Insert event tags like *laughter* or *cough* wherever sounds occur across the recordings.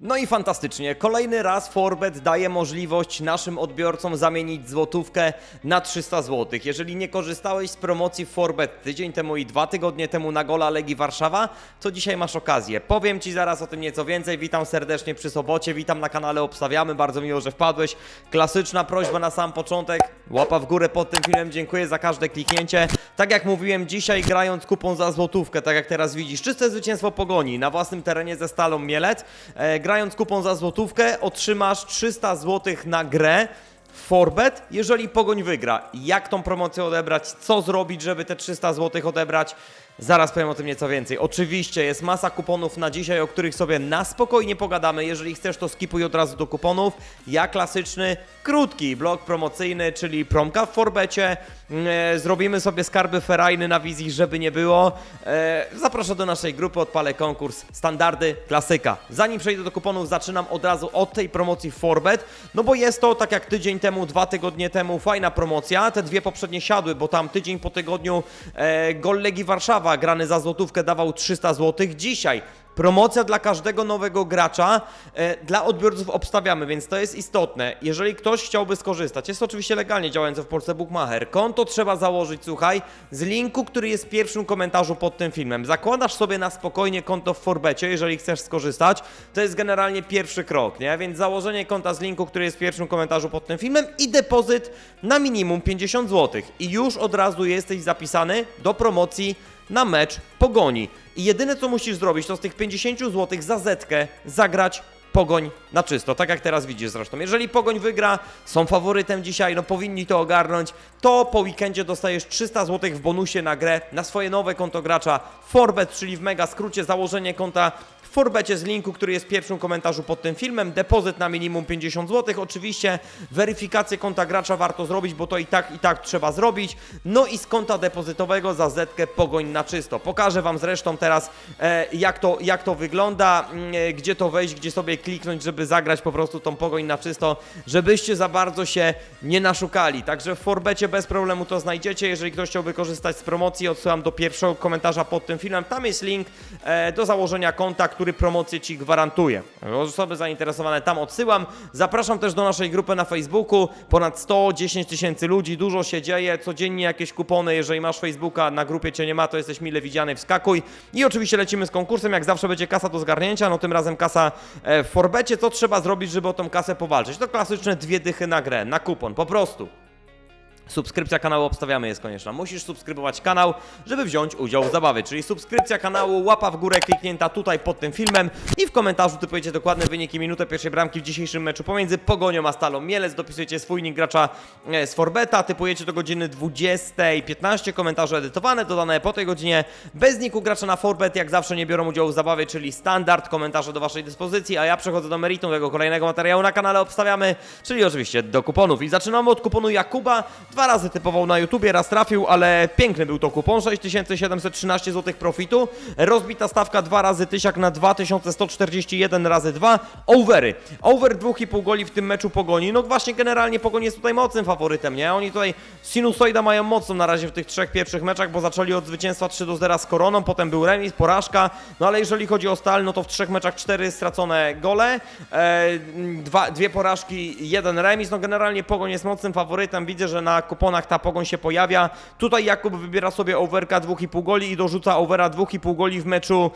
No i fantastycznie. Kolejny raz Forbet daje możliwość naszym odbiorcom zamienić złotówkę na 300 zł. Jeżeli nie korzystałeś z promocji Forbet tydzień temu i dwa tygodnie temu na gola Legii Warszawa, to dzisiaj masz okazję. Powiem Ci zaraz o tym nieco więcej. Witam serdecznie przy sobocie, witam na kanale Obstawiamy. Bardzo miło, że wpadłeś. Klasyczna prośba na sam początek. Łapa w górę pod tym filmem. Dziękuję za każde kliknięcie. Tak jak mówiłem, dzisiaj grając kupon za złotówkę, tak jak teraz widzisz, czyste zwycięstwo Pogoni na własnym terenie ze Stalą Mielec. E, grając kupon za złotówkę otrzymasz 300 zł na grę. Forbet, jeżeli Pogoń wygra. Jak tą promocję odebrać? Co zrobić, żeby te 300 zł odebrać? Zaraz powiem o tym nieco więcej. Oczywiście jest masa kuponów na dzisiaj, o których sobie na spokojnie pogadamy. Jeżeli chcesz, to skipuj od razu do kuponów. Ja klasyczny, krótki blok promocyjny, czyli promka w Forbecie. E, zrobimy sobie skarby ferajny na wizji, żeby nie było. E, zapraszam do naszej grupy, odpalę konkurs. Standardy, klasyka. Zanim przejdę do kuponów, zaczynam od razu od tej promocji Forbet, no bo jest to, tak jak tydzień temu, dwa tygodnie temu, fajna promocja. Te dwie poprzednie siadły, bo tam tydzień po tygodniu e, gol Legii Warszawa grany za złotówkę dawał 300 zł. Dzisiaj Promocja dla każdego nowego gracza, e, dla odbiorców obstawiamy, więc to jest istotne. Jeżeli ktoś chciałby skorzystać, jest oczywiście legalnie działający w Polsce Bookmacher. Konto trzeba założyć, słuchaj, z linku, który jest w pierwszym komentarzu pod tym filmem. Zakładasz sobie na spokojnie konto w Forbecie, jeżeli chcesz skorzystać. To jest generalnie pierwszy krok, nie? Więc założenie konta z linku, który jest w pierwszym komentarzu pod tym filmem i depozyt na minimum 50 zł. I już od razu jesteś zapisany do promocji na mecz Pogoni. I jedyne co musisz zrobić, to z tych 50 zł za zetkę zagrać Pogoń na czysto, tak jak teraz widzisz zresztą. Jeżeli Pogoń wygra, są faworytem dzisiaj, no powinni to ogarnąć, to po weekendzie dostajesz 300 zł w bonusie na grę, na swoje nowe konto gracza Forbet, czyli w mega skrócie założenie konta w Forbecie z linku, który jest w pierwszym komentarzu pod tym filmem. Depozyt na minimum 50 zł. Oczywiście weryfikację konta gracza warto zrobić, bo to i tak, i tak trzeba zrobić. No i z konta depozytowego za zetkę pogoń na czysto. Pokażę Wam zresztą teraz, e, jak, to, jak to wygląda, mm, e, gdzie to wejść, gdzie sobie kliknąć, żeby zagrać po prostu tą pogoń na czysto, żebyście za bardzo się nie naszukali. Także w Forbecie bez problemu to znajdziecie. Jeżeli ktoś chciałby korzystać z promocji, odsyłam do pierwszego komentarza pod tym filmem. Tam jest link e, do założenia konta, który promocję Ci gwarantuje. Osoby zainteresowane tam odsyłam. Zapraszam też do naszej grupy na Facebooku. Ponad 110 tysięcy ludzi, dużo się dzieje. Codziennie jakieś kupony. Jeżeli masz Facebooka, na grupie Cię nie ma, to jesteś mile widziany, wskakuj. I oczywiście lecimy z konkursem. Jak zawsze będzie kasa do zgarnięcia, no tym razem kasa e, w Forbecie. Co trzeba zrobić, żeby o tą kasę powalczyć? To klasyczne dwie dychy na grę, na kupon, po prostu. Subskrypcja kanału obstawiamy jest konieczna. Musisz subskrybować kanał, żeby wziąć udział w zabawie. Czyli subskrypcja kanału, łapa w górę kliknięta tutaj pod tym filmem i w komentarzu typujecie dokładne wyniki minutę pierwszej bramki w dzisiejszym meczu pomiędzy Pogonią a Stalą Mielec. Dopisujecie swój nick gracza e, z Forbeta, typujecie do godziny 20.15. Komentarze edytowane, dodane po tej godzinie. Bez niku gracza na Forbet, jak zawsze nie biorą udziału w zabawie, czyli standard, komentarze do waszej dyspozycji, a ja przechodzę do meritum tego kolejnego materiału na kanale obstawiamy, czyli oczywiście do kuponów. I zaczynamy od kuponu Jakuba. Dwa razy typował na YouTubie, raz trafił, ale piękny był to kupon. 6713 zł profitu. Rozbita stawka dwa razy tysiak na 2141 razy 2. Overy. Over 2,5 goli w tym meczu Pogoni. No właśnie generalnie Pogoń jest tutaj mocnym faworytem, nie? Oni tutaj sinusoida mają mocną na razie w tych trzech pierwszych meczach, bo zaczęli od zwycięstwa 3 do 0 z Koroną, potem był remis, porażka. No ale jeżeli chodzi o Stal, no to w trzech meczach cztery stracone gole, e, dwa, dwie porażki, jeden remis. No generalnie Pogoń jest mocnym faworytem. Widzę, że na kuponach ta Pogoń się pojawia. Tutaj Jakub wybiera sobie overka 2,5 goli i dorzuca overa 2,5 goli w meczu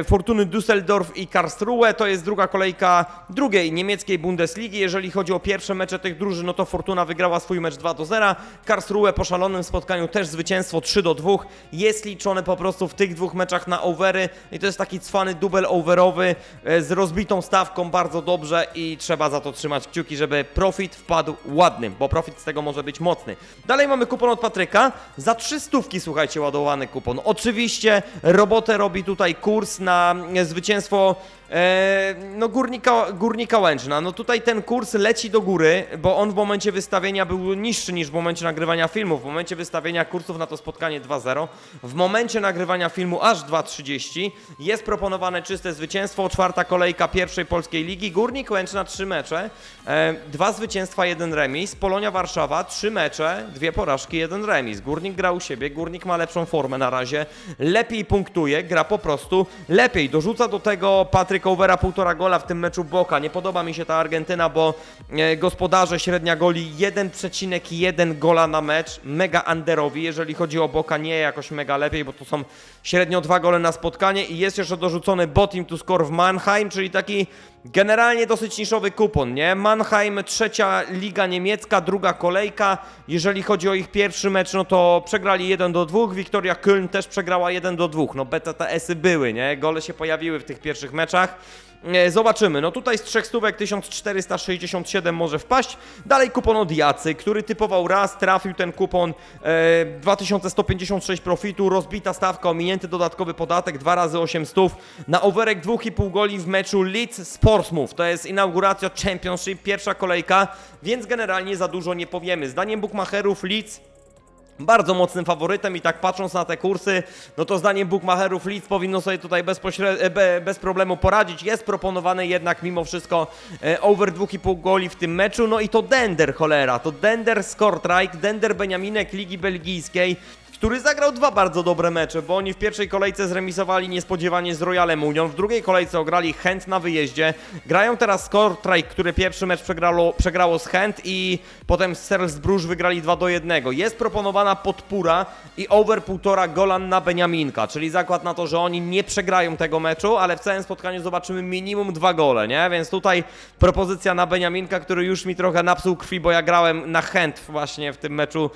e, Fortuny Düsseldorf i Karlsruhe. To jest druga kolejka drugiej niemieckiej Bundesligi. Jeżeli chodzi o pierwsze mecze tych drużyn, no to Fortuna wygrała swój mecz 2 do 0. Karlsruhe po szalonym spotkaniu też zwycięstwo 3 do 2. Jest liczone po prostu w tych dwóch meczach na overy i to jest taki cwany dubel overowy e, z rozbitą stawką bardzo dobrze i trzeba za to trzymać kciuki, żeby profit wpadł ładny, bo profit z tego może być mocny. Dalej mamy kupon od Patryka. Za 3 stówki, słuchajcie, ładowany kupon. Oczywiście robotę robi tutaj kurs na zwycięstwo no Górnika, Górnika Łęczna. No tutaj ten kurs leci do góry, bo on w momencie wystawienia był niższy niż w momencie nagrywania filmu. W momencie wystawienia kursów na to spotkanie 2-0. W momencie nagrywania filmu aż 2-30 jest proponowane czyste zwycięstwo. Czwarta kolejka pierwszej polskiej ligi. Górnik Łęczna 3 mecze, e, dwa zwycięstwa, jeden remis. Polonia Warszawa 3 mecze, dwie porażki, jeden remis. Górnik gra u siebie, Górnik ma lepszą formę na razie, lepiej punktuje, gra po prostu lepiej. Dorzuca do tego Patryk Overa półtora gola w tym meczu Boka. Nie podoba mi się ta Argentyna, bo e, gospodarze średnia goli 1,1 gola na mecz. Mega underowi, jeżeli chodzi o Boka, nie jakoś mega lepiej, bo to są średnio dwa gole na spotkanie i jest jeszcze dorzucony Botim to score w Mannheim, czyli taki generalnie dosyć niszowy kupon, nie? Mannheim, trzecia liga niemiecka, druga kolejka. Jeżeli chodzi o ich pierwszy mecz, no to przegrali 1 do 2. Wiktoria Köln też przegrała 1 do 2. No BTTS-y były, nie? Gole się pojawiły w tych pierwszych meczach. E, Zobaczymy. No tutaj z trzech stówek 1467 może wpaść. Dalej kupon od Jacy, który typował raz, trafił ten kupon e, 2156 profitu, rozbita stawka, ominięty dodatkowy podatek, 2 razy 800 na overek 2,5 goli w meczu Leeds z Portsmouth. To jest inauguracja Championship, pierwsza kolejka, więc generalnie za dużo nie powiemy. Zdaniem bookmacherów Leeds bardzo mocnym faworytem i tak patrząc na te kursy, no to zdaniem bookmacherów Leeds powinno sobie tutaj bezpośred... e, be, bez problemu poradzić. Jest proponowany jednak mimo wszystko e, over 2,5 goli w tym meczu. No i to Dender, cholera, to Dender Skortrike, Dender Beniaminek Ligi Belgijskiej, który zagrał dwa bardzo dobre mecze, bo oni w pierwszej kolejce zremisowali niespodziewanie z Royalem Union, w drugiej kolejce ograli Chęt na wyjeździe. Grają teraz Skortrike, który pierwszy mecz przegrało, przegrało z Chęt i potem z Serlsbruż wygrali 2 do 1. Jest proponowana podpóra i over 1,5 golan na Beniaminka, czyli zakład na to, że oni nie przegrają tego meczu, ale w całym spotkaniu zobaczymy minimum dwa gole, nie? Więc tutaj propozycja na Beniaminka, który już mi trochę napsuł krwi, bo ja grałem na Chęt właśnie w tym meczu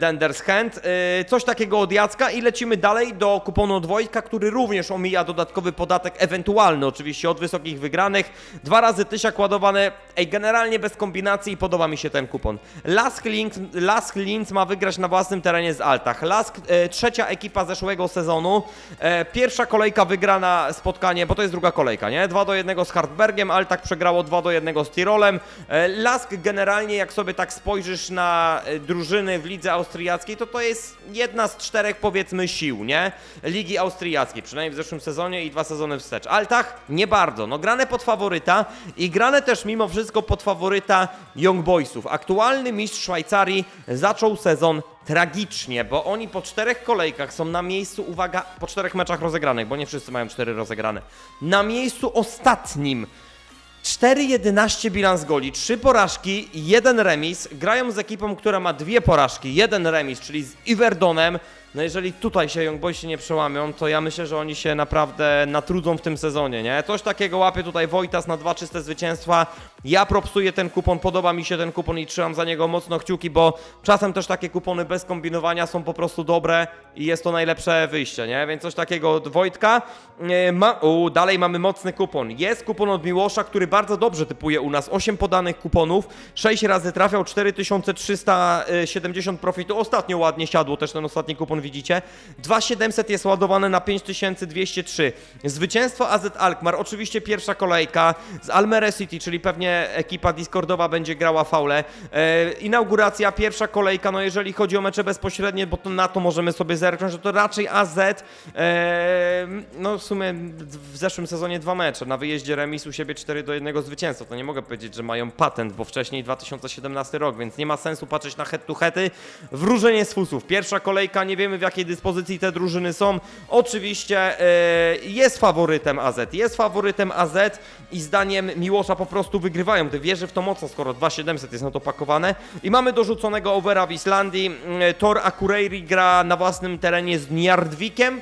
Denders Chęt. E, Coś takiego od Jacka i lecimy dalej do kuponu od który również omija dodatkowy podatek, ewentualny oczywiście od wysokich wygranych. Dwa razy tysiak ładowane, ej, generalnie bez kombinacji i podoba mi się ten kupon. Lask Linz, Lask Linz ma wygrać na własnym terenie z Altach. Lask, e, trzecia ekipa zeszłego sezonu. E, pierwsza kolejka wygrana spotkanie, bo to jest druga kolejka, nie? 2 do 1 z Hartbergiem, Altak przegrało 2 do 1 z Tirolem. E, Lask generalnie, jak sobie tak spojrzysz na e, drużyny w lidze austriackiej, to to jest jedna z czterech powiedzmy sił, nie? Ligi austriackiej, przynajmniej w zeszłym sezonie i dwa sezony wstecz. Altach nie bardzo, no grane pod faworyta i grane też mimo wszystko pod faworyta Young Boysów. Aktualny mistrz Szwajcarii zaczął sezon tragicznie, bo oni po czterech kolejkach są na miejscu, uwaga, po czterech meczach rozegranych, bo nie wszyscy mają cztery rozegrane, na miejscu ostatnim. 4-11 bilans goli, 3 porażki, 1 remis. Grają z ekipą, która ma dwie porażki, jeden remis, czyli z Iverdonem. No jeżeli tutaj się Young Boysi nie przełamią, to ja myślę, że oni się naprawdę natrudzą w tym sezonie, nie? Coś takiego łapie tutaj Wojtas na dwa czyste zwycięstwa. Ja propsuję ten kupon, podoba mi się ten kupon i trzymam za niego mocno kciuki, bo czasem też takie kupony bez kombinowania są po prostu dobre i jest to najlepsze wyjście, nie? Więc coś takiego od Wojtka. E, Ma, u, dalej mamy mocny kupon. Jest kupon od Miłosza, który bardzo dobrze typuje u nas. 8 podanych kuponów, 6 razy trafiał, 4370 profitu. Ostatnio ładnie siadło też ten ostatni kupon, widzicie? 2700 jest ładowane na 5203. Zwycięstwo AZ Alkmaar, oczywiście pierwsza kolejka z Almere City, czyli pewnie ekipa Discordowa będzie grała faule. E, inauguracja, pierwsza kolejka, no jeżeli chodzi o mecze bezpośrednie, bo to na to możemy sobie zerknąć, że to raczej AZ, e, no w sumie w zeszłym sezonie dwa mecze, na wyjeździe remis u siebie 4 do 1 zwycięstwa, to nie mogę powiedzieć, że mają patent, bo wcześniej 2017 rok, więc nie ma sensu patrzeć na head to heady. Wróżenie z fusów, pierwsza kolejka, nie wiemy w jakiej dyspozycji te drużyny są. Oczywiście e, jest faworytem AZ, jest faworytem AZ i zdaniem Miłosza po prostu wygrywają. Ty wierzy w to mocno, skoro 2700 jest na to pakowane. I mamy dorzuconego overa w Islandii. Mm, Tor Akureyri gra na własnym terenie z Njarðvíkiem.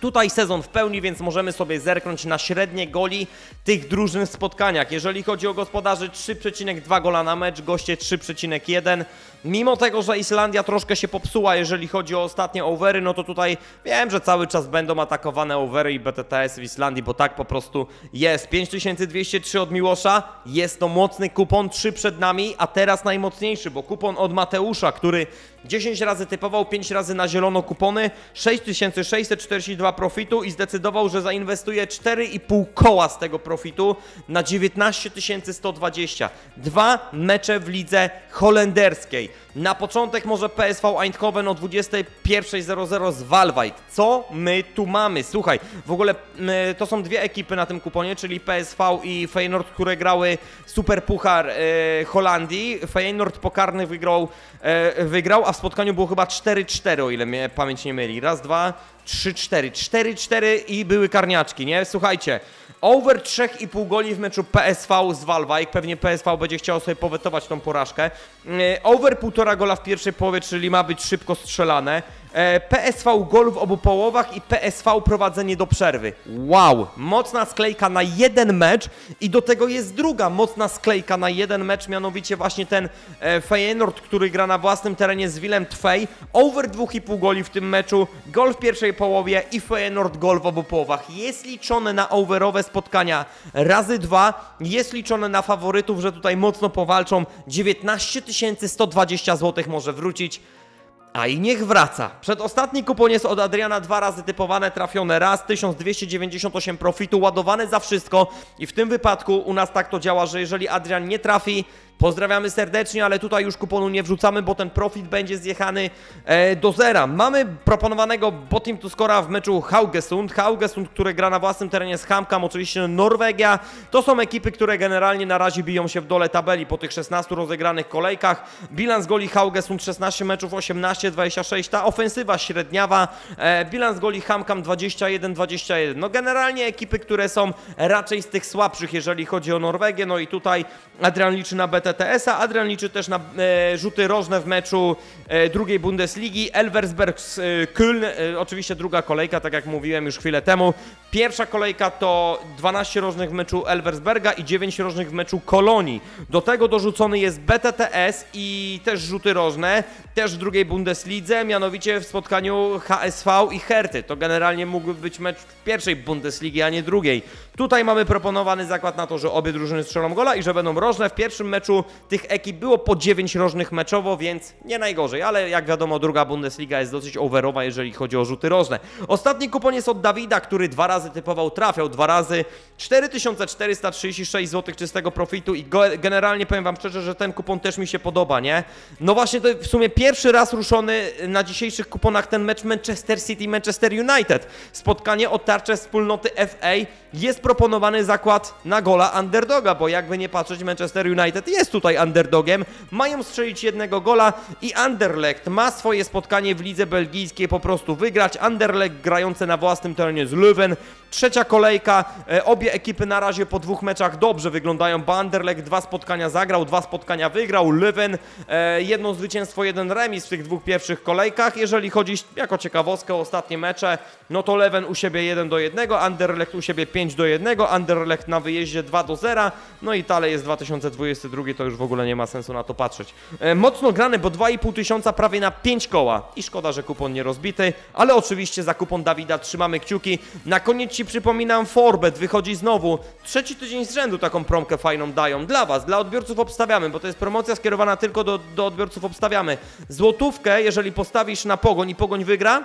Tutaj sezon w pełni, więc możemy sobie zerknąć na średnie goli tych drużyn w spotkaniach. Jeżeli chodzi o gospodarzy 3,2 gola na mecz, goście 3,1. Mimo tego, że Islandia troszkę się popsuła, jeżeli chodzi o ostatnie overy, no to tutaj wiem, że cały czas będą atakowane overy i BTTS w Islandii, bo tak po prostu jest. 5203 od Miłosza, jest to mocny kupon, 3 przed nami, a teraz najmocniejszy, bo kupon od Mateusza, który 10 razy typował, 5 razy na zielono kupony, 6642 profitu i zdecydował, że zainwestuje 4,5 koła z tego profitu na 19120. Dwa mecze w lidze holenderskiej. Na początek może PSV Eindhoven o 21.00 z Walwajt. Co my tu mamy? Słuchaj, w ogóle to są dwie ekipy na tym kuponie, czyli PSV i Feyenoord, które grały Super Puchar e, Holandii. Feyenoord pokarny wygrał, e, wygrał, a w spotkaniu było chyba 4-4, o ile mnie pamięć nie myli. Raz, dwa, trzy, cztery. Cztery, cztery i były karniaczki, nie? Słuchajcie, Over 3,5 goli w meczu PSV z Walwajk. Pewnie PSV będzie chciał sobie powetować tą porażkę. E, Over 1,5 gola w pierwszej połowie, czyli ma być szybko strzelane. E, PSV gol w obu połowach i PSV prowadzenie do przerwy. Wow! Mocna sklejka na jeden mecz i do tego jest druga mocna sklejka na jeden mecz, mianowicie właśnie ten e, Feyenoord, który gra na własnym terenie z Willem Twey. Over 2,5 goli w tym meczu, gol w pierwszej połowie i Feyenoord gol w obu połowach. Jest liczone na overowe spotkania razy dwa, jest liczone na faworytów, że tutaj mocno powalczą. 19 120 zł może wrócić. A i niech wraca. Przedostatni kupon jest od Adriana dwa razy typowane, trafione raz, 1298 profitu, ładowane za wszystko. I w tym wypadku u nas tak to działa, że jeżeli Adrian nie trafi, pozdrawiamy serdecznie, ale tutaj już kuponu nie wrzucamy, bo ten profit będzie zjechany e, do zera. Mamy proponowanego Botim Tuskora w meczu Haugesund. Haugesund, który gra na własnym terenie z Hamkam, oczywiście Norwegia. To są ekipy, które generalnie na razie biją się w dole tabeli po tych 16 rozegranych kolejkach. Bilans goli Haugesund 16 meczów, 18-26. Ta ofensywa średniawa. E, bilans goli Hamkam 21-21. No generalnie ekipy, które są raczej z tych słabszych, jeżeli chodzi o Norwegię. No i tutaj Adrian liczy na BTTS-a, Adrian liczy też na e, rzuty rożne w meczu e, drugiej Bundesligi. Elversberg z e, Köln, e, oczywiście druga kolejka, tak jak mówiłem już chwilę temu. Pierwsza kolejka to 12 rożnych w meczu Elversberga i 9 rożnych w meczu Kolonii. Do tego dorzucony jest BTTS i też rzuty rożne, też w drugiej Bundeslidze, mianowicie w spotkaniu HSV i Herty. To generalnie mógłby być mecz pierwszej Bundesligi, a nie drugiej. Tutaj mamy proponowany zakład na to, że obie drużyny strzelą gola i że będą rożne. W pierwszym meczu tych ekip było po 9 rożnych meczowo, więc nie najgorzej, ale jak wiadomo, druga Bundesliga jest dosyć overowa, jeżeli chodzi o rzuty rożne. Ostatni kupon jest od Dawida, który dwa razy typował, trafiał dwa razy 4436 zł czystego profitu i generalnie powiem wam szczerze, że ten kupon też mi się podoba, nie? No właśnie to w sumie pierwszy raz ruszony na dzisiejszych kuponach ten mecz Manchester City Manchester United. Spotkanie o tarczę wspólnoty FA jest proponowany zakład na gola underdoga, bo jakby nie patrzeć Manchester United jest tutaj underdogiem. Mają strzelić jednego gola i Anderlecht ma swoje spotkanie w lidze belgijskiej po prostu wygrać. Anderlecht grające na własnym terenie z Leuven. Trzecia kolejka, e, obie ekipy na razie po dwóch meczach dobrze wyglądają, bo Anderlecht dwa spotkania zagrał, dwa spotkania wygrał, Leuven e, jedno zwycięstwo, jeden remis w tych dwóch pierwszych kolejkach. Jeżeli chodzi jako ciekawostkę o ostatnie mecze, no to Leuven u siebie 1 do 1, Anderlecht u siebie 5 do 1, Anderlecht na wyjeździe 2 do 0, no i dalej jest 2022, to już w ogóle nie ma sensu na to patrzeć. E, mocno grany, bo 2,5 tysiąca prawie na 5 koła i szkoda, że kupon nie rozbity, ale oczywiście za kupon Dawida trzymamy kciuki. Na koniec Ci przypominam, Forbet wychodzi znowu. Trzeci tydzień z rzędu taką promkę fajną dają. Dla Was, dla odbiorców obstawiamy, bo to jest promocja skierowana tylko do, do odbiorców obstawiamy. Złotówkę, jeżeli postawisz na pogoń i pogoń wygra,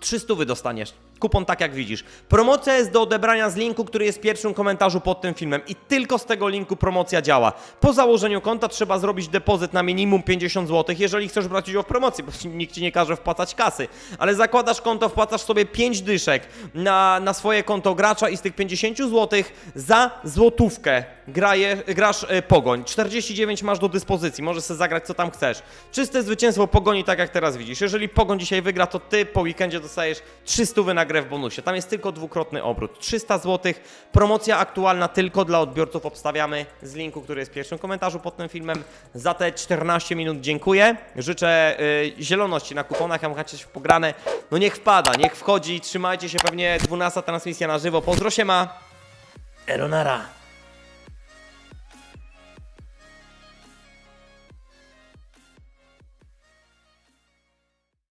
300 dostaniesz. Kupon tak jak widzisz. Promocja jest do odebrania z linku, który jest w pierwszym komentarzu pod tym filmem i tylko z tego linku promocja działa. Po założeniu konta trzeba zrobić depozyt na minimum 50 zł, jeżeli chcesz brać udział w promocji, bo *laughs* nikt ci nie każe wpłacać kasy. Ale zakładasz konto, wpłacasz sobie 5 dyszek na, na swoje konto gracza i z tych 50 zł za złotówkę graje, grasz e, pogoń. 49 masz do dyspozycji, możesz sobie zagrać co tam chcesz. Czyste zwycięstwo pogoni, tak jak teraz widzisz. Jeżeli pogoń dzisiaj wygra, to ty po weekendzie dostajesz 300 na grę w bonusie. Tam jest tylko dwukrotny obrót. 300 zł. Promocja aktualna tylko dla odbiorców obstawiamy z linku, który jest w pierwszym komentarzu pod tym filmem. Za te 14 minut dziękuję. Życzę y, zieloności na kuponach, jak macie się w pograne. No niech wpada, niech wchodzi. Trzymajcie się pewnie 12 transmisja na żywo. Pozdro się ma. Eronara.